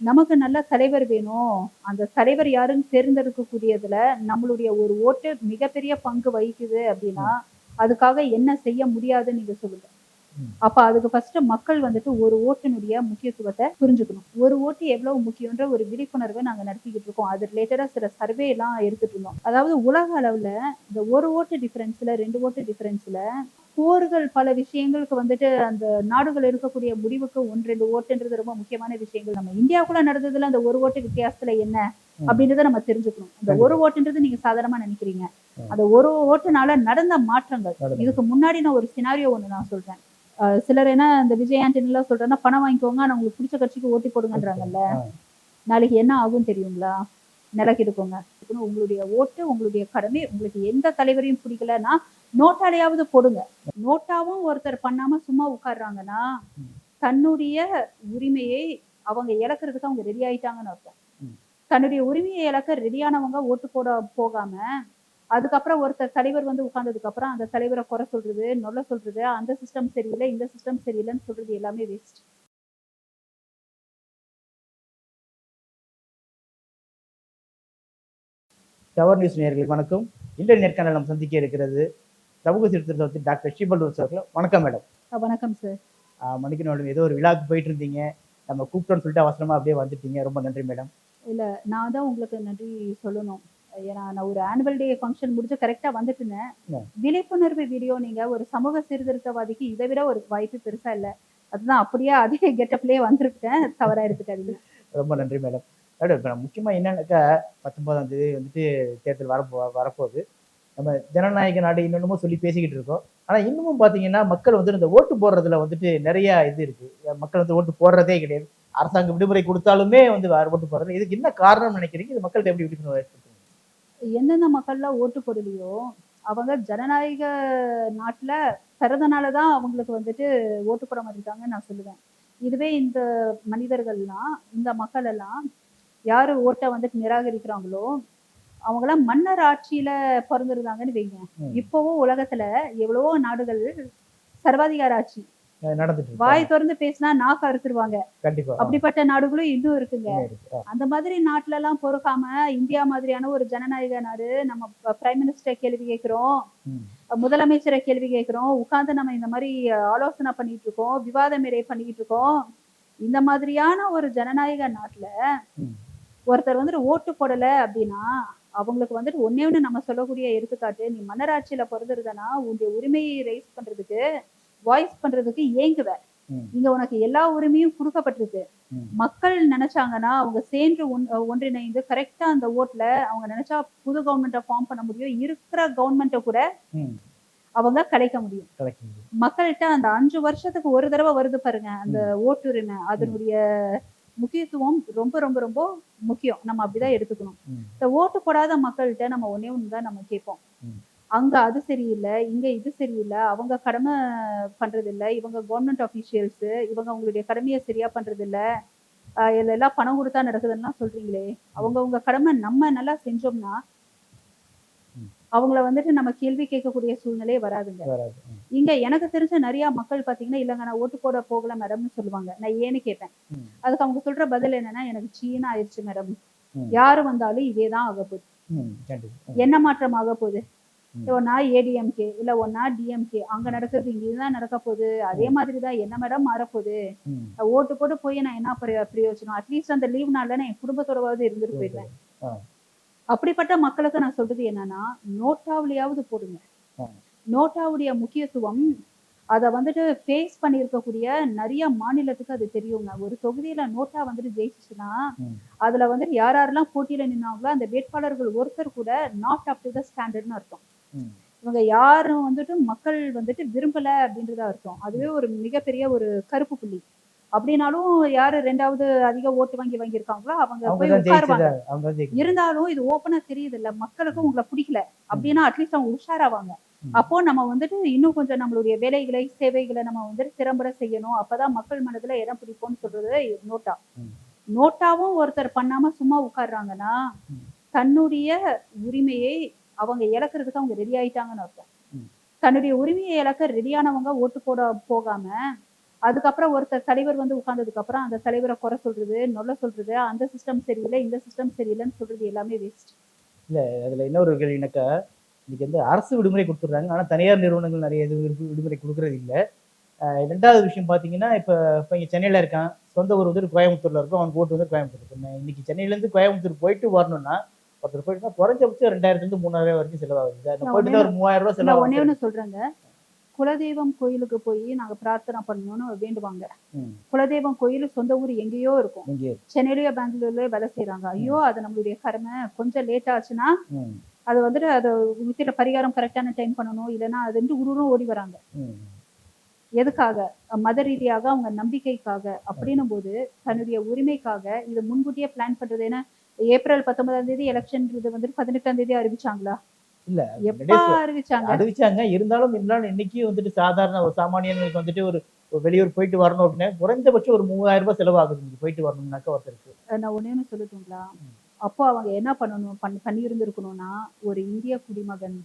நமக்கு நல்ல தலைவர் வேணும் அந்த தலைவர் யாருன்னு தேர்ந்தெடுக்கக்கூடியதுல நம்மளுடைய ஒரு ஓட்டு மிகப்பெரிய பங்கு வகிக்குது அப்படின்னா அதுக்காக என்ன செய்ய முடியாதுன்னு நீங்க சொல்லுங்க. அப்ப அதுக்கு ஃபர்ஸ்ட் மக்கள் வந்துட்டு ஒரு ஓட்டினுடைய முக்கியத்துவத்தை புரிஞ்சுக்கணும். ஒரு ஓட்டு எவ்வளவு முக்கியன்ற ஒரு விழிப்புணர்வை நாங்க நடத்திக்கிட்டு இருக்கோம். அது ரிலேட்டடா சில சர்வே எல்லாம் எடுத்துட்டு இருந்தோம். அதாவது உலக அளவுல இந்த ஒரு ஓட்டு டிஃபரன்ஸ்ல ரெண்டு ஓட்டு டிஃபரன்ஸ்ல போர்கள் பல விஷயங்களுக்கு வந்துட்டு அந்த நாடுகள் எடுக்கக்கூடிய முடிவுக்கு ஒன்று ரெண்டு ஓட்டுன்றது ரொம்ப முக்கியமான விஷயங்கள். நம்ம இந்தியாவுக்குள்ள நடந்ததுல அந்த ஒரு ஓட்டு வித்தியாசத்துல என்ன. அப்படின்றத நம்ம தெரிஞ்சுக்கணும். அந்த கண்டிப்பா. ஒரு ஓட்டுன்றது நீங்க சாதாரணமா நினைக்கிறீங்க. அந்த ஒரு ஓட்டுனால நடந்த மாற்றங்கள். இதுக்கு முன்னாடி நான் ஒரு சினாரியோ ஒண்ணு நான் சொல்றேன். சிலர் என்ன இந்த விஜய் ஆண்டனி எல்லாம் சொல்றேன்னா பணம் வாங்கிக்கோங்க ஆனா உங்களுக்கு பிடிச்ச கட்சிக்கு ஓட்டி போடுங்கன்றாங்கல்ல. நாளைக்கு என்ன ஆகும் தெரியுங்களா நிலைக்கு எடுக்கோங்க உங்களுடைய ஓட்டு உங்களுடைய கடமை உங்களுக்கு எந்த தலைவரையும் பிடிக்கலன்னா நோட்டாலையாவது போடுங்க நோட்டாவும் ஒருத்தர் பண்ணாம சும்மா உட்கார்றாங்கன்னா ம். தன்னுடைய உரிமையை அவங்க இழக்கிறதுக்கு அவங்க ரெடி ஆயிட்டாங்கன்னு அர்த்தம். தன்னுடைய உரிமையை இழக்க ரெடியானவங்க ஓட்டு போட போகாம அதுக்கப்புறம் ஒருத்தர் தலைவர் வந்து உட்கார்ந்ததுக்கு அப்புறம் அந்த தலைவரை குறை சொல்றது நொல்ல சொல்றது அந்த சிஸ்டம் சரியில்லை இந்த சிஸ்டம் சரியில்லைன்னு சொல்றது எல்லாமே வேஸ்ட் டவர் நியூஸ் நேயர்களுக்கு வணக்கம். இன்றைய நேர்காணல் நம்ம சந்திக்க இருக்கிறது சமூக சீர்திருத்தத்தை டாக்டர் ஸ்ரீபல்லூர் அவர்கள். வணக்கம் மேடம். வணக்கம் சார் மணிக்கு மேடம் ஏதோ ஒரு விழாக்கு போயிட்டு இருந்தீங்க நம்ம கூப்பிட்டோன்னு சொல்லிட்டு அவசரமா அப்படியே வந்துட்டீங்க. ரொம்ப நன்றி மேடம். இல்ல நான் தான் உங்களுக்கு நன்றி சொல்லணும். ஏன்னா நான் ஒரு ஆனுவல் டே ஃபங்க்ஷன் முடிச்சு கரெக்டா வந்துட்டு இருந்தேன். Yeah. விழிப்புணர்வு வீடியோ நீங்க ஒரு சமூக சீர்திருத்தவாதிக்கு இதை விட ஒரு வாய்ப்பு பெருசா இல்ல. அதுதான் அப்படியே அதே கெட்டப்லயே வந்திருக்கேன். தவறா எடுத்துக்காதீங்க. ரொம்ப நன்றி மேடம் மேடம் இப்போ முக்கியமா என்னன்னாக்கா பத்தொன்பதாம் தேதி வந்துட்டு தேர்தல் வரப்போ வரப்போகுது. நம்ம ஜனநாயக நாடு இன்னொன்னுமோ சொல்லி பேசிக்கிட்டு இருக்கோம். ஆனா இன்னமும் பாத்தீங்கன்னா மக்கள் வந்து இந்த ஓட்டு போடுறதுல வந்துட்டு நிறைய இது இருக்கு. மக்கள் வந்து ஓட்டு போடுறதே கிடையாது. அரசாங்கம் விடுமுறை கொடுத்தாலுமே வந்து ஓட்டு போடுறது இதுக்கு என்ன காரணம் நினைக்கிறீங்க? இது மக்கள்கிட்ட எப்படி விழிப்புணர்வு எந்தெந்த மக்கள்லாம் ஓட்டு போடலையோ அவங்க ஜனநாயக நாட்டுல பிறந்தனாலதான் அவங்களுக்கு வந்துட்டு ஓட்டு போட மாட்டேங்கிறாங்கன்னு நான் சொல்லுவேன் இதுவே இந்த மனிதர்கள்லாம் இந்த மக்கள் எல்லாம் யாரு ஓட்டை வந்துட்டு நிராகரிக்கிறாங்களோ அவங்களாம் மன்னர் ஆட்சியில பிறந்திருந்தாங்கன்னு வைங்க. இப்பவும் உலகத்துல எவ்வளவோ நாடுகள் சர்வாதிகார ஆட்சி நடந்துட்டு. வாய் திறந்து பேசினா நாக்கு அறுத்துருவாங்க. கண்டிப்பா. அப்படிப்பட்ட நாடுகளும் இன்னும் இருக்குங்க. அந்த மாதிரி நாட்டுல எல்லாம் பொறுக்காம இந்தியா மாதிரியான ஒரு ஜனநாயக நாடு நம்ம பிரைம் மினிஸ்டர் கேள்வி கேட்கிறோம். முதலமைச்சரை கேள்வி கேட்கிறோம். உட்கார்ந்து நம்ம இந்த மாதிரி ஆலோசனை பண்ணிட்டு இருக்கோம். விவாத மேடை பண்ணிக்கிட்டு இருக்கோம். இந்த மாதிரியான ஒரு ஜனநாயக நாட்டுல. ஒருத்தர் வந்துட்டு ஓட்டு போடல அப்படின்னா அவங்களுக்கு வந்துட்டு ஒன்னே ஒண்ணு நம்ம சொல்லக்கூடிய எடுத்துக்காட்டு நீ மன்னராட்சியில பிறந்திருந்தனா உன்னுடைய உரிமையை ரைஸ் பண்றதுக்கு வாய்ஸ் பண்றதுக்கு ஏங்குவ. இங்க உனக்கு எல்லா உரிமையும் கொடுக்கப்பட்டிருக்கு. மக்கள் நினைச்சாங்கன்னா அவங்க சேர்ந்து ஒன்- ஒன்றிணைந்து கரெக்டா அந்த ஓட்ல அவங்க நினைச்சா புது கவர்மெண்ட்டை ஃபார்ம் பண்ண முடியும் இருக்கிற கவர்மெண்ட்டை கூட. அவங்க கலைக்க முடியும் மக்கள்கிட்ட அந்த அஞ்சு வருஷத்துக்கு ஒரு தடவை வருது பாருங்க அந்த ஓட்டுரிமை அதனுடைய முக்கியத்துவம் ரொம்ப ரொம்ப ரொம்ப முக்கியம் நம்ம அப்படிதான் எடுத்துக்கணும். இந்த ஓட்டு போடாத மக்கள்கிட்ட நம்ம ஒன்னே ஒன்று தான் நம்ம கேட்போம். அங்க அது சரியில்லை இங்க இது சரியில்லை அவங்க கடமை பண்றது இல்ல இவங்க கவர்மெண்ட் அபிஷியல்ஸ் இவங்க அவங்களுடைய கடமையை சரியா பண்றது இல்ல ஆஹ் இதுல எல்லாம் பணம் கொடுத்தா நடக்குதுன்னா சொல்றீங்களே அவங்க உங்க கடமை நம்ம நல்லா செஞ்சோம்னா ம். அவங்கள வந்துட்டு நம்ம கேள்வி கேட்கக்கூடிய சூழ்நிலையே வராதுங்க வராது ம். இங்க எனக்கு தெரிஞ்ச நிறைய மக்கள் பாத்தீங்கன்னா இல்லங்க நான் ஓட்டு போட போகல மேடம்னு சொல்லுவாங்க நான் ஏன்னு கேட்பேன் ம். அதுக்கு அவங்க சொல்ற பதில் என்னன்னா எனக்கு சீனா ஆயிடுச்சு மேடம் ம். யாரு வந்தாலும் இதேதான் ஆக போகுது ம். கண்டிப்பா ம். என்ன மாற்றம் ஆக போகுது ம். ஒன்னா ஏடிஎம்கே இல்ல ஒன்னா டிஎம்கே அங்க நடக்கிறது இங்க இதுதான் நடக்க போகுது அதே மாதிரிதான் என்ன மேடம் மாறப்போகுது ஓட்டு போட்டு போய் நான் என்ன பிரயோ- பிரயோஜனம் அட்லீஸ்ட் அந்த லீவ் நாள்ல நான் என் குடும்பத்தோடவாவது இருந்துட்டு போயிடுவேன். அப்படிப்பட்ட மக்களுக்கு நான் சொல்றது என்னன்னா நோட்டாவிலையாவது போடுங்க. நோட்டாவுடைய முக்கியத்துவம் அதை வந்துட்டு ஃபேஸ் பண்ணியிருக்கக்கூடிய நிறைய மாநிலத்துக்கு அது தெரியுங்க ஒரு தொகுதியில நோட்டா வந்துட்டு ஜெயிச்சுச்சுன்னா. அதுல வந்துட்டு யார் யாரெல்லாம் போட்டியில நின்னாங்களோ அந்த வேட்பாளர்கள் ஒருத்தர் கூட நாட் அப் டு த ஸ்டாண்டர்ட்னு அர்த்தம். இவங்க யாரும் வந்துட்டு மக்கள் வந்துட்டு விரும்பல அப்படின்றத அர்த்தம். அதுவே ஒரு மிகப்பெரிய ஒரு கருப்பு புள்ளி. அப்படின்னாலும் யாரு ரெண்டாவது அதிக ஓட்டு வாங்கி வாங்கியிருக்காங்களோ அவங்க அவங்க போய் உட்காருவாங்க. இருந்தாலும் இது ஓப்பனா தெரியுது இல்ல மக்களுக்கு உங்களை பிடிக்கல அப்படின்னா அட்லீஸ்ட் அவங்க உஷாராவாங்க. அப்போ நம்ம வந்துட்டு இன்னும் கொஞ்சம் நம்மளுடைய வேலைகளை சேவைகளை நம்ம வந்துட்டு திறம்பட செய்யணும். அப்பதான் மக்கள் மனதுல இடம் பிடிப்போம்னு சொல்றது நோட்டா. நோட்டாவும் ஒருத்தர் பண்ணாம சும்மா உட்கார்றாங்கன்னா. தன்னுடைய உரிமையை அவங்க இழக்கிறதுக்கு அவங்க ரெடி ஆயிட்டாங்கன்னு அர்த்தம். தன்னுடைய உரிமையை இழக்க ரெடியானவங்க ஓட்டு போட போகாம அதுக்கப்புறம் ஒருத்தர் தலைவர் வந்து உட்கார்ந்ததுக்கு அப்புறம் அந்த தலைவரை குறை சொல்றது நொல்ல சொல்றது அந்த சிஸ்டம் சரியில்லை இந்த சிஸ்டம் சரியில்லைன்னு சொல்றது எல்லாமே வேஸ்ட் அதுல இன்னொரு கேள்வினாக்கா இன்னைக்கு வந்து அரசு விடுமுறை கொடுத்துட்றாங்க ஆனா தனியார் நிறுவனங்கள் நிறைய இது விடு- விடுமுறை கொடுக்கறது இல்ல. ரெண்டாவது விஷயம் பாத்தீங்கன்னா இப்ப இப்ப இங்க சென்னையில இருக்கான் சொந்த ஊர் வந்து கோயம்புத்தூர்ல இருக்கும் அவன் ஓட்டு வந்து கோயம்புத்தூர். நான் இன்னைக்கு சென்னையில இருந்து கோயம்புத்தூர் போயிட்டு வரணும்னா ஒருத்தர் போயிட்டுனா குறைஞ்சபட்சம் ரெண்டாயிரத்துல இருந்து மூணாயிரம் வரைக்கும் செலவாகுது நான் போயிட்டு ஒரு மூவாயிரம் ரூபாய் நான் ஒன்னே ஒண்ணு சொல்றேங்க. குலதெய்வம் கோயிலுக்கு போய் நாங்க பிரார்த்தனை பண்ணணும்னு வேண்டுவாங்க. குலதெய்வம் கோயில் சொந்த ஊர் எங்கேயோ இருக்கும். சென்னையிலயோ பெங்களூர்லயோ வேலை செய்யறாங்க ஐயோ அது நம்மளுடைய கடமை. கொஞ்சம் லேட் ஆச்சுன்னா அது வந்துட்டு அதை வித்திர பரிகாரம் கரெக்டான டைம் பண்ணணும். இல்லைன்னா அது வந்து உருவம் ஓடி வராங்க. எதுக்காக? மத ரீதியாக அவங்க நம்பிக்கைக்காக. அப்படின்னும் போது தன்னுடைய உரிமைக்காக இது முன்கூட்டியே பிளான் பண்றது ஏன்னா ஏப்ரல் பத்தொன்பதாம் தேதி எலெக்ஷன்ன்றது வந்துட்டு பதினெட்டாம் தேதி அறிவிச்சாங்களா? இல்ல அறிவிச்சாங்க? அறிவிச்சாங்க. இருந்தாலும் இருந்தாலும் இன்னைக்கு வந்துட்டு சாதாரண ஒரு சாமானியனுக்கு வந்துட்டு ஒரு வெளியூர் போயிட்டு வரணும் அப்படின்னா குறைந்தபட்சம் ஒரு மூவாயிரம் ரூபாய் செலவாகுது நீங்க போயிட்டு வரணும்னாக்கா ஒருத்தருக்கு. நான் ஒண்ணு சொல்லட்டுங்களா? அப்போ அவங்க என்ன பண்ணணும்? பண்ணி பண்ணி இருந்திருக்கணும்னா ஒரு இந்திய குடிமகன்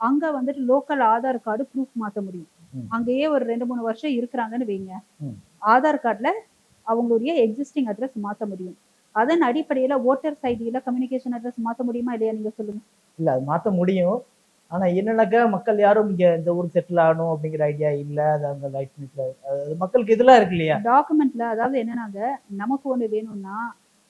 அங்க வந்துட்டு லோக்கல் ஆதார் கார்டு ப்ரூஃப் மாத்த முடியும். அங்கேயே ஒரு ரெண்டு மூணு வருஷம் இருக்கிறாங்கன்னு வைங்க. ஆதார் கார்டுல அவங்களுடைய எக்ஸிஸ்டிங் அட்ரஸ் மாத்த முடியும். அதன் அடிப்படையில ஓட்டர் ஐடியில கம்யூனிகேஷன் அட்ரஸ் மாத்த முடியுமா இல்லையா நீங்க சொல்லுங்க. இல்ல அது மாத்த முடியும். ஆனா என்னன்னாக்கா மக்கள் யாரும் இங்க இந்த ஊருக்கு செட்டில் ஆகணும் அப்படிங்கிற ஐடியா இல்ல. அது லைஃப்ல அது மக்களுக்கு இதெல்லாம் இருக்கு இல்லையா? டாக்குமெண்ட்ல அதாவது என்னன்னாங்க நமக்கு ஒண்ணு வேணும்னா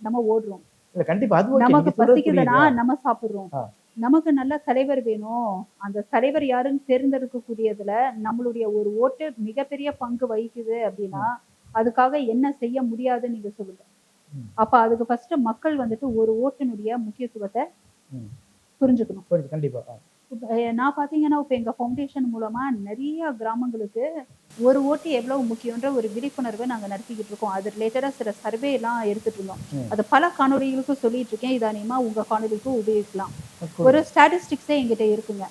நம்ம ஓடுறோம். இல்ல கண்டிப்பா அது. நமக்கு பசிக்குதுன்னா. நம்ம சாப்பிடுறோம். நமக்கு நல்ல தலைவர் வேணும். அந்த தலைவர் யாருன்னு தேர்ந்தெடுக்கக்கூடியதுல நம்மளுடைய ஒரு ஓட்டு மிகப்பெரிய பங்கு வகிக்குது அப்படின்னா அதுக்காக என்ன செய்ய முடியாதுன்னு நீங்க சொல்லுங்க. அப்ப அதுக்கு ஃபர்ஸ்ட் மக்கள் வந்துட்டு ஒரு ஓட்டினுடைய முக்கியத்துவத்தை. புரிஞ்சுக்கணும். புரியுது, கண்டிப்பா. நான் பாத்தீங்கன்னா இப்ப எங்க ஃபவுண்டேஷன் மூலமா நிறைய கிராமங்களுக்கு ஒரு ஓட்டு எவ்வளவு முக்கியன்ற ஒரு விழிப்புணர்வை நாங்க நடத்திக்கிட்டு இருக்கோம். அது ரிலேட்டடா சில சர்வே எல்லாம் எடுத்துட்டு இருந்தோம். அது பல காணொளிகளுக்கும் சொல்லிட்டு இருக்கேன். இதானியமா உங்க காணொளிக்கும் உபயோகிக்கலாம். ஒரு ஸ்டாட்டிஸ்டிக்ஸே எங்கிட்ட இருக்குங்க.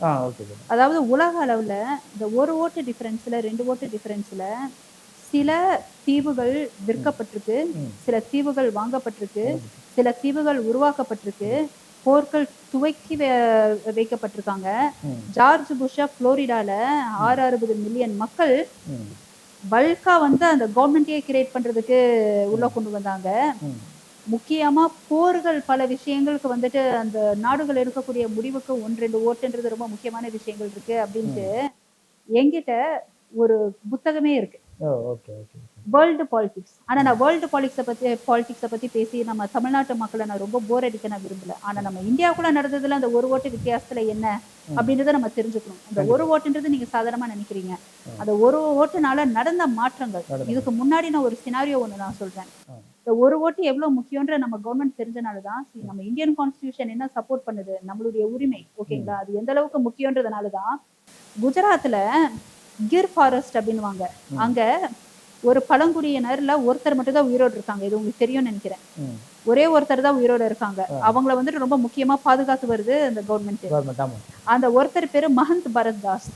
அதாவது உலக அளவுல இந்த ஒரு ஓட்டு டிஃபரன்ஸ்ல ரெண்டு ஓட்டு டிஃபரன்ஸ்ல சில தீவுகள் விற்கப்பட்டிருக்கு. சில தீவுகள் வாங்கப்பட்டிருக்கு சில தீவுகள் உருவாக்கப்பட்டிருக்கு போர்கள் துவக்கி வைக்கப்பட்டிருக்காங்க. ஜார்ஜ் புஷா புளோரிடால ஆறு அறுபது மில்லியன் மக்கள். பல்கா வந்து அந்த கவர்மெண்ட்டையே கிரியேட் பண்றதுக்கு உள்ள கொண்டு வந்தாங்க. முக்கியமா போர்கள் பல விஷயங்களுக்கு வந்துட்டு அந்த நாடுகள் எடுக்கக்கூடிய முடிவுக்கு ஒன்று ரெண்டு ஓட்டுன்றது ரொம்ப முக்கியமான விஷயங்கள் இருக்கு அப்படின்ட்டு என்கிட்ட ஒரு புத்தகமே இருக்கு வேர்ல்டு பாலிடிக்ஸ் ஆனா நான் வேர்ல்டு பாலிடிக்ஸை பத்தி பாலிடிக்ஸை பத்தி பேசி நம்ம தமிழ்நாட்டு மக்களை நான் ரொம்ப போர் அடிக்க நான் விரும்பல. ஆனா நம்ம இந்தியாவுக்குள்ள நடந்ததுல அந்த ஒரு ஓட்டு வித்தியாசத்துல என்ன. அப்படின்றத நம்ம தெரிஞ்சுக்கணும். அந்த ஒரு ஓட்டுன்றது நீங்க சாதாரணமா நினைக்கிறீங்க. அந்த ஒரு ஓட்டுனால நடந்த மாற்றங்கள். இதுக்கு முன்னாடி நான் ஒரு சினாரியோ ஒண்ணு நான் சொல்றேன். இந்த ஒரு ஓட்டு எவ்வளவு முக்கியன்ற நம்ம கவர்மெண்ட் தெரிஞ்சனாலதான் நம்ம இந்தியன் கான்ஸ்டியூஷன் என்ன சப்போர்ட் பண்ணுது? நம்மளுடைய உரிமை ஓகேங்களா அது எந்த அளவுக்கு முக்கியன்றதுனாலதான் குஜராத்ல கிர் ஃபாரஸ்ட் அப்படின்னுவாங்க. ம். அங்க ஒரு பழங்குடியினர்ல ஒருத்தர் மட்டும் தான் உயிரோடு இருக்காங்க. இது உங்களுக்கு தெரியும்னு நினைக்கிறேன். ஒரே ஒருத்தர் தான் உயிரோட இருக்காங்க. அவங்கள வந்துட்டு ரொம்ப முக்கியமா பாதுகாத்து வருது அந்த கவர்மெண்ட் அந்த ஒருத்தர் பேரு மஹந்த் பரத் தாஸ்.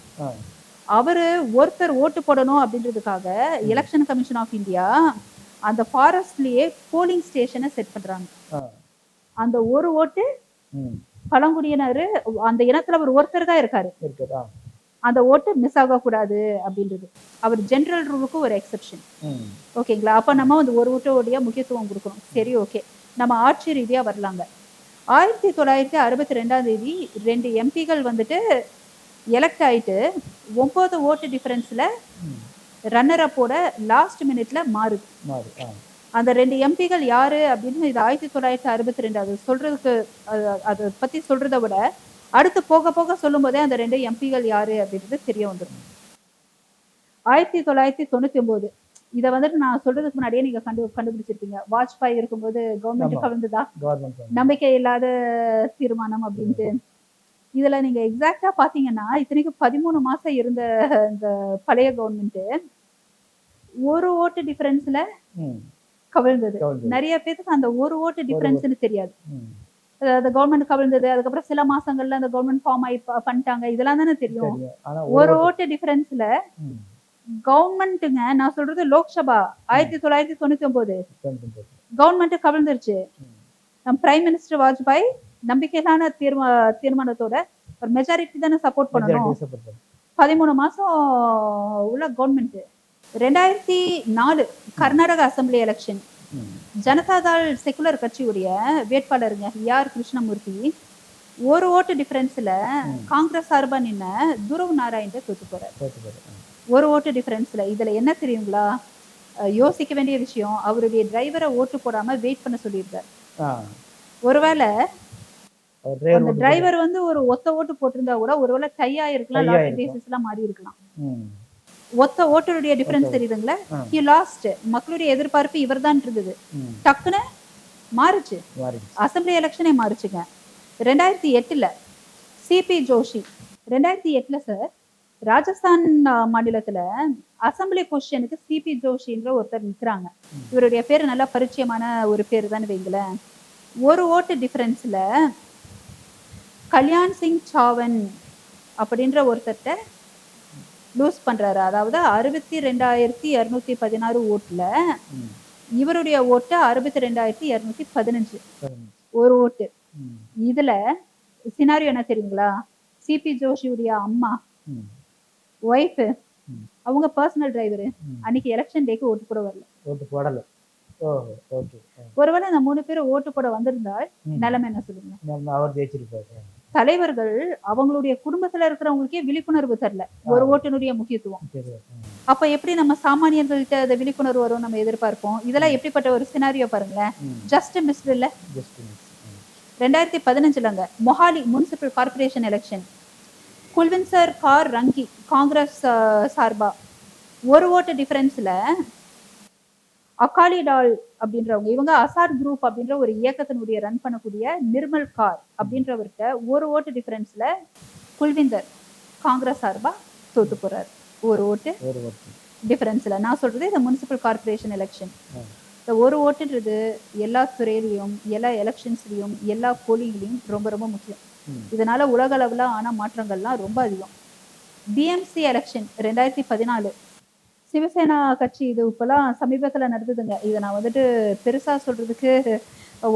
அவரு ஒருத்தர் ஓட்டு போடணும் அப்படின்றதுக்காக எலெக்ஷன் கமிஷன் ஆஃப் இந்தியா அந்த ஃபாரஸ்ட்லயே போலிங் ஸ்டேஷனை செட் பண்றாங்க. அந்த ஒரு ஓட்டு பழங்குடியினர் அந்த இனத்துல அவர் ஒருத்தர் தான் இருக்காரு. அந்த ஓட்டு மிஸ் ஆகக்கூடாது அப்படின்றது. அவர் ஜெனரல் ரூலுக்கு ஒரு எக்ஸெப்ஷன் ஓகேங்களா அப்ப நம்ம வந்து ஒரு ஓட்டோடைய முக்கியத்துவம் கொடுக்கணும். சரி ஓகே நம்ம ஆட்சி ரீதியா வரலாங்க. ஆயிரத்தி தொள்ளாயிரத்தி அறுபத்தி ரெண்டாம் தேதி ரெண்டு எம்பிகள் வந்துட்டு எலெக்ட் ஆயிட்டு ஒன்பது ஓட்டு டிஃபரன்ஸ்ல ரன்னர் அப்போட லாஸ்ட் மினிட்ல மாறுது. அந்த ரெண்டு எம்பிகள் யாரு அப்படின்னு இது ஆயிரத்தி தொள்ளாயிரத்தி அறுபத்தி ரெண்டு அது சொல்றதுக்கு அதை பத்தி சொல்றதை விட அடுத்து போக போக சொல்லும் போதே அந்த ரெண்டு எம்பிகள் யாரு அப்படின்றது தெரிய வந்துடும் ஆயிரத்தி தொள்ளாயிரத்தி தொண்ணூத்தி ஒன்பது. இதை வந்துட்டு நான் சொல்றதுக்கு முன்னாடியே நீங்க கண்டு கண்டுபிடிச்சிருப்பீங்க. வாஜ்பாய் இருக்கும்போது கவர்மெண்ட். கவிழ்ந்ததா நம்பிக்கை இல்லாத தீர்மானம் அப்படின்ட்டு. இதுல நீங்க எக்ஸாக்டா பாத்தீங்கன்னா இத்தனைக்கு பதிமூணு மாசம் இருந்த இந்த பழைய கவர்மெண்ட் ஒரு ஓட்டு டிஃபரன்ஸ்ல கவிழ்ந்தது. நிறைய பேருக்கு அந்த ஒரு ஓட்டு டிஃபரன்ஸ்னு தெரியாது. அந்த கவர்மெண்ட் கவிழ்ந்தது அதுக்கப்புறம் சில மாசங்கள்ல அந்த கவர்மெண்ட் ஃபார்ம் ஆகி பண்ணிட்டாங்க. இதெல்லாம் தானே தெரியும். ஒரு ஓட்டு டிஃபரன்ஸ்ல கவர்மெண்ட்டுங்க நான் சொல்றது லோக்சபா ஆயிரத்தி தொள்ளாயிரத்தி தொண்ணூத்தி ஒன்பது கவர்மெண்ட் கவிழ்ந்துருச்சு. பிரைம் மினிஸ்டர் வாஜ்பாய் நம்பிக்கையிலான தீர்மா தீர்மானத்தோட ஒரு மெஜாரிட்டி தானே சப்போர்ட் பண்ணணும். பதிமூணு மாசம் உள்ள கவர்மெண்ட் ரெண்டாயிரத்தி நாலு Karnataka assembly election. Janata Dal secular கட்சியுடைய வேட்பாளருங்க யார் கிருஷ்ணமூர்த்தி ஒரு ஓட்டு டிஃபரன்ஸ்ல காங்கிரஸ் சார்பா நின்ன துருவ் நாராயண் தோத்து போறாரு. ஒரு ஓட்டு டிஃபரன்ஸ்ல இதுல என்ன தெரியுங்களா யோசிக்க வேண்டிய விஷயம் அவருடைய டிரைவரை ஓட்டு போடாம வெயிட் பண்ண சொல்லியிருக்காரு. ஒருவேளை அந்த டிரைவர் வந்து ஒரு ஒத்த ஓட்டு போட்டிருந்தா கூட ஒருவேளை டையா இருக்கலாம் Tie லாட்டரி. பேசிஸ்லாம் மாறி இருக்கலாம். ஒத்த ஓட்டருடைய டிஃபரன்ஸ் தெரியுதுங்களா. ஹி லாஸ்ட் மக்களுடைய எதிர்பார்ப்பு இவர்தான் இருந்தது. ம். டக்குன்னு மாறுச்சு. அசெம்பிளி எலெக்ஷனே மாறுச்சுங்க. ரெண்டாயிரத்தி எட்டுல சிபி ஜோஷி ரெண்டாயிரத்தி எட்டுல சார் ராஜஸ்தான் மாநிலத்துல அசெம்பிளி கொஸ்டினுக்கு சிபி ஜோஷின்ற ஒருத்தர் நிக்கிறாங்க. இவருடைய பேர் நல்லா பரிச்சயமான ஒரு பேர் தான் வைங்களேன். ஒரு ஓட்டு டிஃபரன்ஸ்ல கல்யாண் சிங் சாவன் அப்படின்ற ஒருத்தர்ட்ட லூஸ் பண்றாரு அதாவது அறுபத்தி ரெண்டாயிரத்தி இரநூத்தி பதினாறு ஓட்டுல. இவருடைய ஓட்டு அறுபத்தி ரெண்டாயிரத்தி இரநூத்தி பதினஞ்சு. ஒரு ஓட்டு. இதுல சினாரியோ என்ன தெரியுங்களா சிபி ஜோஷியுடைய அம்மா. ஒய்ஃப். அவங்க பர்சனல் டிரைவர். அன்னைக்கு எலெக்ஷன் டேக்கு ஓட்டு போட வரல ஓட்டு போடல ஒருவேளை அந்த மூணு பேரும் ஓட்டு போட வந்திருந்தால். நிலைமை என்ன சொல்லுங்க அவர் ஜெயிச்சிருப்பாரு தலைவர்கள் அவங்களுடைய குடும்பத்துல இருக்கிறவங்களுக்கே விழிப்புணர்வு தரல. ஒரு ஓட்டினுடைய முக்கியத்துவம். சரி. அப்ப எப்படி நம்ம சாமானியர்கள்ட்ட அந்த விழிப்புணர்வு வரும் நம்ம எதிர்பார்ப்போம்? இதெல்லாம் எப்படிப்பட்ட ஒரு சினாரியோ பாருங்களேன். ஜஸ்ட் மிஸ்ட் இல்ல. ரெண்டாயிரத்தி பதினஞ்சுலங்க மொஹாலி முனிசிபல் கார்பரேஷன் எலெக்ஷன் குல்வின்சர் கார் ரங்கி காங்கிரஸ் சார்பா. ஒரு ஓட்டு டிஃபரன்ஸ்ல அகாலி டால் அப்படின்றவங்க இவங்க அசார் குரூப் அப்படின்ற ஒரு இயக்கத்தினுடைய ரன் பண்ணக்கூடிய நிர்மல் கார் அப்படின்றவர்கிட்ட ஒரு ஓட்டு டிஃபரன்ஸ்ல குல்விந்தர் காங்கிரஸ் சார்பா தோத்து போறாரு. ஒரு ஓட்டு டிஃபரன்ஸ்ல நான் சொல்றது இந்த முனிசிபல் கார்பரேஷன் எலெக்ஷன். இந்த ஒரு ஓட்டுன்றது எல்லா துறையிலையும் எல்லா எலெக்ஷன்ஸ்லையும் எல்லா போலிங்லையும் ரொம்ப ரொம்ப முக்கியம். இதனால உலக அளவுல ஆன மாற்றங்கள்லாம் ரொம்ப அதிகம். பிஎம்சி எலெக்ஷன் ரெண்டாயிரத்தி பதினாலு சிவசேனா கட்சி இது இப்பெல்லாம் சமீபத்துல நடந்ததுங்க. இதை நான் வந்துட்டு பெருசா சொல்றதுக்கு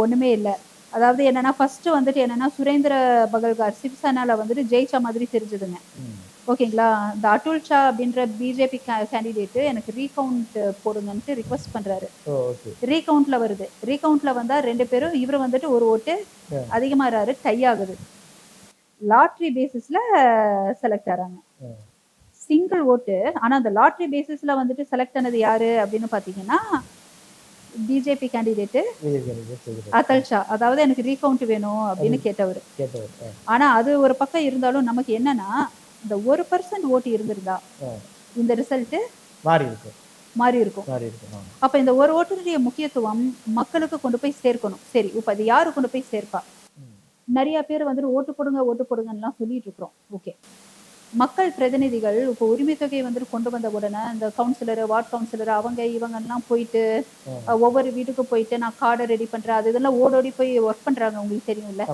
ஒண்ணுமே இல்லை. அதாவது என்னன்னா ஃபர்ஸ்ட் வந்துட்டு என்னன்னா சுரேந்திர பகல்கார் சிவசேனால வந்துட்டு ஜெயிச்ச மாதிரி தெரிஞ்சதுங்க. ஓகேங்களா? இந்த அட்டுல் ஷா அப்படின்ற பிஜேபி கேண்டிடேட் எனக்கு ரீகவுண்ட் போடுங்கன்ட்டு ரிக்வஸ்ட் பண்றாரு. ஓகே ரீகவுண்ட்ல வருது. ரீகவுண்ட்ல வந்தா ரெண்டு பேரும் இவர் வந்துட்டு ஒரு ஓட்டு Yeah. அதிகமாறாரு டை ஆகுது. லாட்ரி பேசிஸ்ல செலக்ட் ஆறாங்க. Yeah. சிங்கிள் ஓட்டு ஆனா அந்த லாட்ரி பேசிஸ்ல வந்துட்டு செலக்ட் ஆனது யாரு அப்படின்னு பாத்தீங்கன்னா பிஜேபி கேண்டிடேட். அத்தல் ஷா அதாவது எனக்கு ரீகவுண்ட் வேணும் அப்படின்னு கேட்டவர். ஆனா அது ஒரு பக்கம் இருந்தாலும் நமக்கு என்னன்னா இந்த ஒரு பர்சன்ட் ஓட்டு இருந்திருந்தா. இந்த ரிசல்ட் மாறி இருக்கு மாறி இருக்கும் மாறி இருக்கு ஆ. அப்ப இந்த ஒரு ஓட்டுடைய முக்கியத்துவம் மக்களுக்கு கொண்டு போய் சேர்க்கணும் சரி இப்ப அது யாரு கொண்டு போய் சேர்ப்பா. நிறைய பேர் வந்துட்டு ஓட்டு போடுங்க ஓட்டு போடுங்கலாம் சொல்லிட்டு இருக்கிறோம் ஓகே மக்கள் பிரதிநிதிகள் இப்போ உரிமை தொகையை வந்துட்டு கொண்டு வந்த உடனே இந்த கவுன்சிலர் வார்டு கவுன்சிலர் அவங்க இவங்க எல்லாம் போயிட்டு ஒவ்வொரு வீட்டுக்கு போயிட்டு நான் கார்டை ரெடி பண்றேன். அது இதெல்லாம் ஓடோடி போய் ஒர்க் பண்றாங்க உங்களுக்கு தெரியும்ல.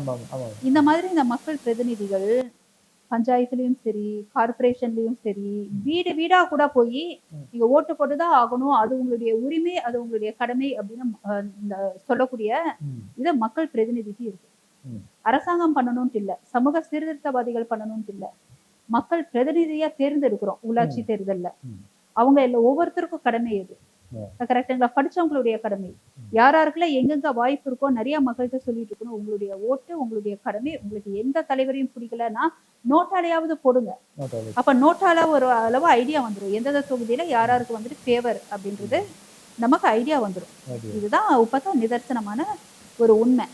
இந்த மாதிரி இந்த மக்கள் பிரதிநிதிகள் பஞ்சாயத்துலயும் சரி கார்பரேஷன்லயும் சரி வீடு வீடா கூட போய். நீங்க ஓட்டு போட்டுதான் ஆகணும். அது உங்களுடைய உரிமை அது உங்களுடைய கடமை அப்படின்னு இந்த சொல்லக்கூடிய. இது மக்கள் பிரதிநிதிக்கு இருக்கு. அரசாங்கம் பண்ணணும்ட்டு இல்ல சமூக சீர்திருத்தவாதிகள் பண்ணணும்ட்டு இல்ல. மக்கள் பிரதிநிதியா தேர்ந்தெடுக்கிறோம் உள்ளாட்சி தேர்தல்ல. அவங்க இல்ல ஒவ்வொருத்தருக்கும் கடமை Yeah. கரெக்டுங்களா படிச்சவங்களுடைய கடமை. யார் யாருக்கெல்லாம் எங்கெங்க வாய்ப்பு இருக்கோ நிறைய மக்கள்கிட்ட சொல்லிட்டு இருக்கணும். உங்களுடைய ஓட்டு உங்களுடைய கடமை உங்களுக்கு எந்த தலைவரையும் பிடிக்கலன்னா நோட்டாலையாவது போடுங்க. அப்ப நோட்டால ஒரு அளவு ஐடியா வந்துடும் எந்தெந்த தொகுதியில யார் யாருக்கு வந்துட்டு ஃபேவர் அப்படின்றது நமக்கு ஐடியா வந்துடும். இதுதான் இப்பதான் நிதர்சனமான ஒரு உண்மை.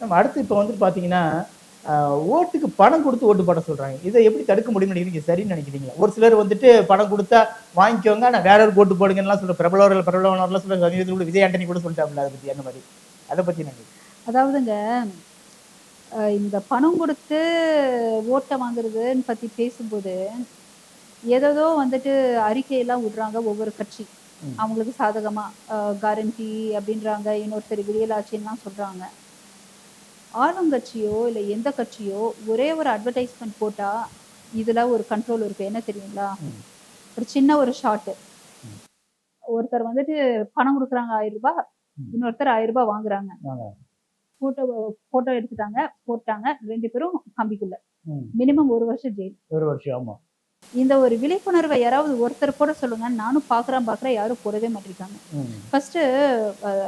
நம்ம அடுத்து இப்போ வந்துட்டு பார்த்தீங்கன்னா ஆஹ், ஓட்டுக்கு பணம் கொடுத்து ஓட்டு போட சொல்றாங்க. இதை எப்படி தடுக்க முடியும்னு நினைக்கிறீங்க சரின்னு நினைக்கிறீங்களா? ஒரு சிலர் வந்துட்டு பணம் கொடுத்தா வாங்கிக்கோங்க நான் வேற ஒரு ஓட்டு போடுங்கலாம் சொல்ற பிரபலவர்கள் பிரபலவர்கள்லாம் சொல்ற சமீபத்தில் கூட விஜய் ஆண்டனி கூட சொல்லிட்டாப்ல அதை பத்தி அந்த மாதிரி. அதை பத்தி நான் அதாவதுங்க இந்த பணம் கொடுத்து ஓட்டை வாங்குறதுன்னு பத்தி பேசும்போது ஏதேதோ வந்துட்டு அறிக்கையெல்லாம் விடுறாங்க ஒவ்வொரு கட்சி. அவங்களுக்கு சாதகமா கேரண்டி அப்படின்றாங்க இன்னொருத்தர் விடியலாட்சின்லாம் சொல்றாங்க. ஆளுங்கட்சியோ இல்லை எந்த கட்சியோ ஒரே ஒரு அட்வர்டைஸ்மெண்ட் போட்டா இதுல ஒரு கண்ட்ரோல் இருக்கு என்ன தெரியுங்களா. ஒரு சின்ன ஒரு ஷார்ட் ம். ஒருத்தர் வந்துட்டு பணம் கொடுக்குறாங்க ஆயிரம் ரூபாய். இன்னொருத்தர் ஆயிரம் ரூபாய் வாங்குறாங்க. போட்டோ போட்டோ எடுத்துட்டாங்க போட்டாங்க ரெண்டு பேரும் கம்பிக்குள்ள. மினிமம் ஒரு வருஷம் ஜெயில் ஒரு வருஷம் ஆமா இந்த ஒரு விழிப்புணர்வை யாராவது ஒருத்தர் போட சொல்லுங்க நானும் பாக்குறேன் பாக்குறேன் யாரும் போடவே மாட்டிருக்காங்க ம். ஃபர்ஸ்ட்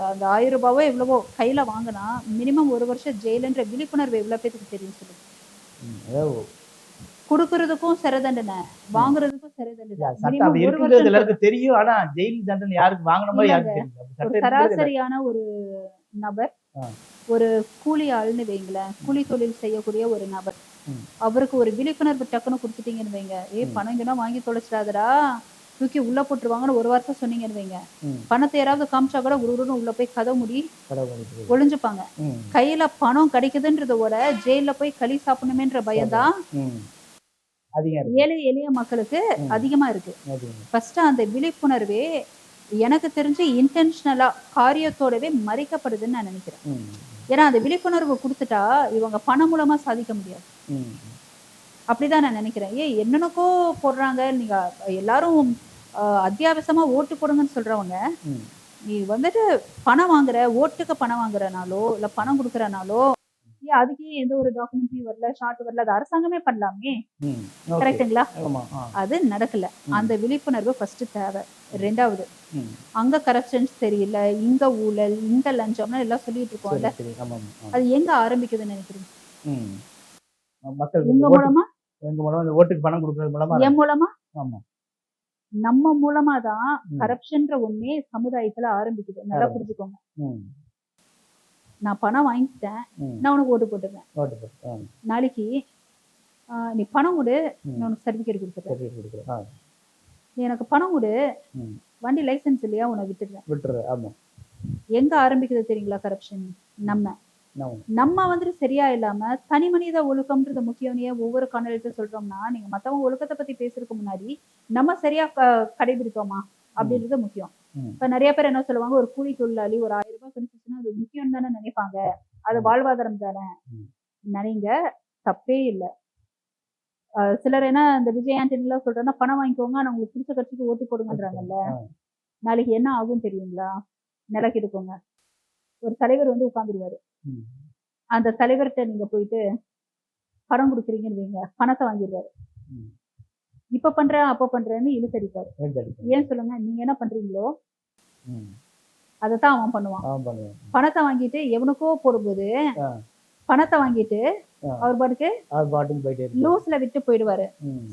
அந்த ஆயிரம் ரூபாவோ எவ்வளவோ கையில வாங்கினா மினிமம் ஒரு வருஷம் ஜெயிலுன்ற விழிப்புணர்வு எவ்வளவு பேருக்கு தெரியும் சொல்லுங்க கொடுக்கறதுக்கும் சிறை தண்டனை வாங்குறதுக்கும் சிறை தண்டனை தெரியும் ஆனா ஜெயில் தண்டனை யாருக்கு வாங்கின மாதிரி. சராசரியான ஒரு நபர். ஒரு கூலி ஆள்னு வைங்களேன் கூலி தொழில் செய்யக்கூடிய ஒரு நபர். அவருக்கு ஒரு விழிப்புணர்வு டக்குன்னு கொடுத்துட்டீங்கன்னு வைங்க ம். பணம் இங்கன்னா வாங்கி தொலைச்சிடாதடா தூக்கி உள்ள போட்டுருவாங்கன்னு ஒரு வார்த்தை சொன்னீங்கன்னு வைங்க. பணத்தை யாராவது காமிச்சா கூட உருன்னு உள்ள போய் கதவு முடி. ஒளிஞ்சுப்பாங்க. கையில பணம் கிடைக்குதுன்றத விட ஜெயில போய் களி சாப்பிடணுமேன்ற பயம்தான் ம். அதிகம் இருக்கு ஏழை எளிய மக்களுக்கு. அதிகமா இருக்கு. ஃபர்ஸ்ட் அந்த விழிப்புணர்வே எனக்கு தெரிஞ்சு இன்டென்ஷனலா காரியத்தோடவே மறைக்கப்படுதுன்னு நான் நினைக்கிறேன். ஏன்னா அந்த விழிப்புணர்வு கொடுத்துட்டா இவங்க பணம் மூலமா சாதிக்க முடியாது. அப்படிதான் நான் நினைக்கிறேன் ஏன் என்னென்னக்கோ போடுறாங்க நீங்க எல்லாரும் அத்தியாவசியமா ஓட்டு போடுங்கன்னு சொல்றவங்க. நீ வந்துட்டு பணம் வாங்குற ஓட்டுக்கு பணம் வாங்குறனாலோ இல்ல பணம் கொடுக்கறனாலோ ஏன் அதுக்கே எந்த ஒரு டாக்குமெண்ட்ரி வரல ஷார்ட் வரல அது அரசாங்கமே பண்ணலாமே ஆ. அது நடக்கல. அந்த விழிப்புணர்வு ஃபர்ஸ்ட் தேவை ரெண்டாவது. அங்க கரப்ஷன்ஸ் தெரியல இங்க ஊழல் இங்க லஞ்சம்னு எல்லாம் சொல்லிட்டு இருக்கோம்ல. அது எங்க ஆரம்பிக்குதுன்னு நினைக்கிறீங்க மக்கள் உங்க மூலமா எங்க மூலம் இந்த ஓட்டுக்கு பணம் கொடுக்கறது மூலமா என் மூலமா ஆமா நம்ம மூலமா தான். கரப்ஷன்ற ஒண்ணே சமுதாயத்துல ஆரம்பிக்குது நல்லா. புரிஞ்சுக்கோங்க. நான் பணம் வாங்கிட்டேன். நான் உனக்கு ஓட்டு போட்டுருவேன். நாளைக்கு நீ பணம் கொடு. நான் உனக்கு சர்டிபிகேட் கொடுத்துறேன் சரி, கொடுக்குறேன். ஆ. நீ எனக்கு பணம் கொடு. வண்டி லைசென்ஸ் இல்லையா உன்னை விட்டுடுறேன் விட்டுரு ஆமா எங்க ஆரம்பிக்குது தெரியுங்களா கரப்ஷன் நம்ம நம்ம வந்துட்டு சரியா இல்லாம தனி மனித ஒழுக்கம்ன்றது முக்கியம். ஏன் ஒவ்வொரு காணொலிட்டு சொல்றோம்னா நீங்க மத்தவங்க ஒழுக்கத்தை பத்தி பேசுறதுக்கு முன்னாடி நம்ம சரியா க- கடைபிடித்தோமா அப்படின்றது முக்கியம். இப்ப நிறைய பேர் என்ன சொல்லுவாங்க ஒரு கூலி தொழிலாளி ஒரு ஆயிரம் ரூபாய் கிடைச்சிச்சுன்னா அது முக்கியம் தானே நினைப்பாங்க. அது. வாழ்வாதாரம் தானே. நினைங்க தப்பே இல்லை. சிலர் என்ன இந்த விஜய் ஆண்டனி எல்லாம் சொல்றேன்னா பணம் வாங்கிக்கோங்க ஆனா உங்களுக்கு பிடிச்ச கட்சிக்கு ஓட்டு போடுங்கன்றாங்கல்ல. நாளைக்கு என்ன ஆகும் தெரியுங்களா? நிலக்கு எடுக்கோங்க. ஒரு தலைவர் வந்து உட்காந்துருவாரு. அந்த தலைவர்கிட்ட நீங்க போயிட்டு பணம் கொடுக்குறீங்கன்னு வைங்க. பணத்தை வாங்கிடுவாரு. இப்ப பண்றேன் அப்ப பண்றேன்னு இழுத்தடிப்பாரு. ஏன் சொல்லுங்க? நீங்க என்ன பண்றீங்களோ. அதைத்தான் அவன் பண்ணுவான். பணத்தை வாங்கிட்டு எவனுக்கோ போடும்போது. பணத்தை வாங்கிட்டு. அவர் பாட்டுக்கு லூஸ்ல விட்டு போயிடுவாரு.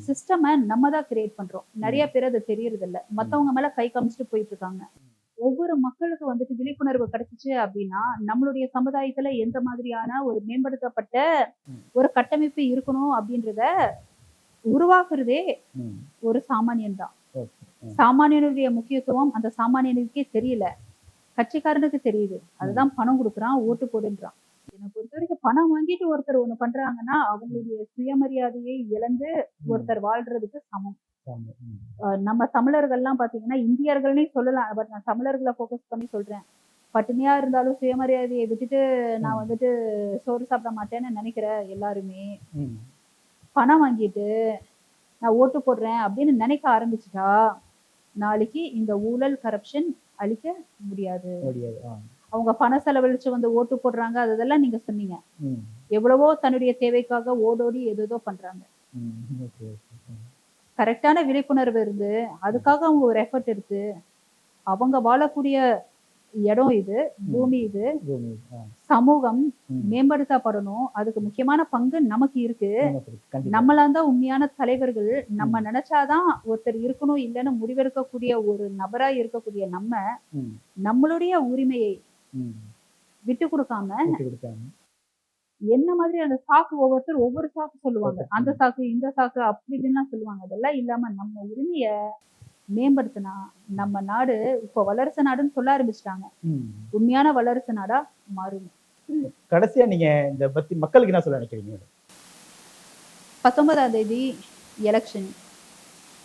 சிஸ்டம நம்ம தான் கிரியேட் பண்றோம். நிறைய பேர் அது தெரியறது இல்ல மத்தவங்க மேல கை காமிச்சிட்டு போயிட்டு இருக்காங்க. ஒவ்வொரு மக்களுக்கு வந்துட்டு விழிப்புணர்வு கிடைச்சிச்சு அப்படின்னா நம்மளுடைய சமுதாயத்துல எந்த மாதிரியான ஒரு மேம்படுத்தப்பட்ட. ஒரு கட்டமைப்பு இருக்கணும் அப்படின்றத உருவாக்குறதே. ஒரு சாமானியன் தான். சாமானியனுடைய முக்கியத்துவம் அந்த சாமானியனுக்கே தெரியல. கட்சிக்காரனுக்கு தெரியுது. அதுதான் பணம் கொடுக்குறான் ஓட்டு போடுன்றான். என்னை பொறுத்த வரைக்கும் பணம் வாங்கிட்டு ஒருத்தர் ஒண்ணு பண்றாங்கன்னா அவங்களுடைய சுயமரியாதையை இழந்து ஒருத்தர் வாழ்றதுக்கு சமம். நம்ம தமிழர்கள்லாம் பாத்தீங்கன்னா இந்தியர்கள்னே சொல்லலாம் பட் நான் தமிழர்களை ஃபோக்கஸ் பண்ணி சொல்றேன் பட்டினியா இருந்தாலும் சுயமரியாதையை விட்டுட்டு நான். வந்துட்டு சோறு சாப்பிட மாட்டேன்னு நினைக்கிற எல்லாருமே. பணம் வாங்கிட்டு நான் ஓட்டு போடுறேன் அப்படின்னு நினைக்க ஆரம்பிச்சுட்டா நாளைக்கு இந்த ஊழல் கரப்ஷன் அழிக்க முடியாது. அவங்க பண செலவழிச்சு வந்து ஓட்டு போடுறாங்க அதெல்லாம் நீங்க சொன்னீங்க. எவ்வளவோ தன்னுடைய தேவைக்காக ஓடோடி ஏதேதோ பண்றாங்க. கரெக்டான விழிப்புணர்வு இருந்து அதுக்காக அவங்க ஒரு எஃபர்ட் எடுத்து அவங்க வாழக்கூடிய இடம் இது பூமி இது. சமூகம். மேம்படுத்தப்படணும் அதுக்கு முக்கியமான பங்கு நமக்கு இருக்கு. நம்மளாம் தான் உண்மையான தலைவர்கள் நம்ம நினைச்சாதான் ஒருத்தர் இருக்கணும் இல்லைன்னு முடிவெடுக்கக்கூடிய ஒரு நபரா இருக்கக்கூடிய நம்ம. நம்மளுடைய உரிமையை. விட்டு கொடுக்காம. என்ன மாதிரி அந்த சாக்கு ஒவ்வொருத்தர் ஒவ்வொரு சாக்கு சொல்லுவாங்க. அந்த சாக்கு இந்த சாக்கு அப்படி இப்படின்லாம் சொல்லுவாங்க. அதெல்லாம் இல்லாம நம்ம உரிமைய மேம்படுத்தினா நம்ம நாடு இப்போ வல்லரசு நாடுன்னு சொல்ல ஆரம்பிச்சிட்டாங்க. உண்மையான வல்லரசு நாடா மாறும். கடைசியா நீங்க இந்த பத்தி மக்களுக்கு என்ன சொல்ல நினைக்கிறீங்க? பத்தொன்பதாம் தேதி எலெக்ஷன்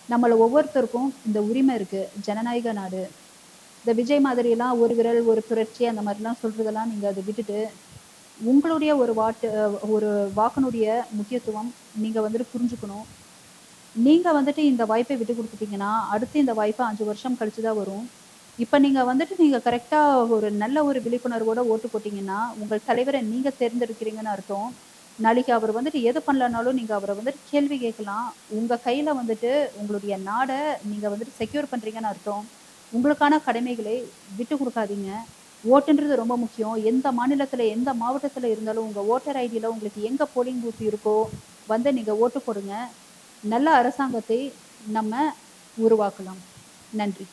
நம்மள ஒவ்வொருத்தருக்கும் இந்த உரிமை இருக்கு. ஜனநாயக நாடு. இந்த விஜய் மாதிரியெல்லாம் ஒரு விரல் ஒரு புரட்சி அந்த மாதிரிலாம் சொல்றதெல்லாம் நீங்க அதை விட்டுட்டு உங்களுடைய ஒரு வாட்டு ஒரு வாக்கனுடைய முக்கியத்துவம் நீங்கள் வந்துட்டு புரிஞ்சுக்கணும். நீங்கள் வந்துட்டு இந்த வாய்ப்பை விட்டு கொடுத்துட்டீங்கன்னா அடுத்து இந்த வாய்ப்பு அஞ்சு வருஷம் கழிச்சு தான் வரும். இப்போ நீங்கள் வந்துட்டு நீங்கள் கரெக்டாக ஒரு நல்ல ஒரு விழிப்புணர்வோட ஓட்டு போட்டிங்கன்னா உங்கள் தலைவரை நீங்கள் தேர்ந்தெடுக்கிறீங்கன்னு அர்த்தம். நாளைக்கு அவர் வந்துட்டு எது பண்ணலனாலும் நீங்கள் அவரை வந்துட்டு கேள்வி கேட்கலாம். உங்கள் கையில் வந்துட்டு உங்களுடைய நாடை நீங்கள் வந்துட்டு செக்யூர் பண்ணுறீங்கன்னு அர்த்தம். உங்களுக்கான கடமைகளை விட்டு கொடுக்காதீங்க. ஓட்டுன்றது ரொம்ப முக்கியம். எந்த மாநிலத்தில் எந்த மாவட்டத்தில் இருந்தாலும் உங்கள் ஓட்டர் ஐடியில் உங்களுக்கு எங்கே போலிங் பூத் இருக்கோ வந்து நீங்கள் ஓட்டு போடுங்க. நல்ல அரசாங்கத்தை நம்ம உருவாக்கலாம். நன்றி.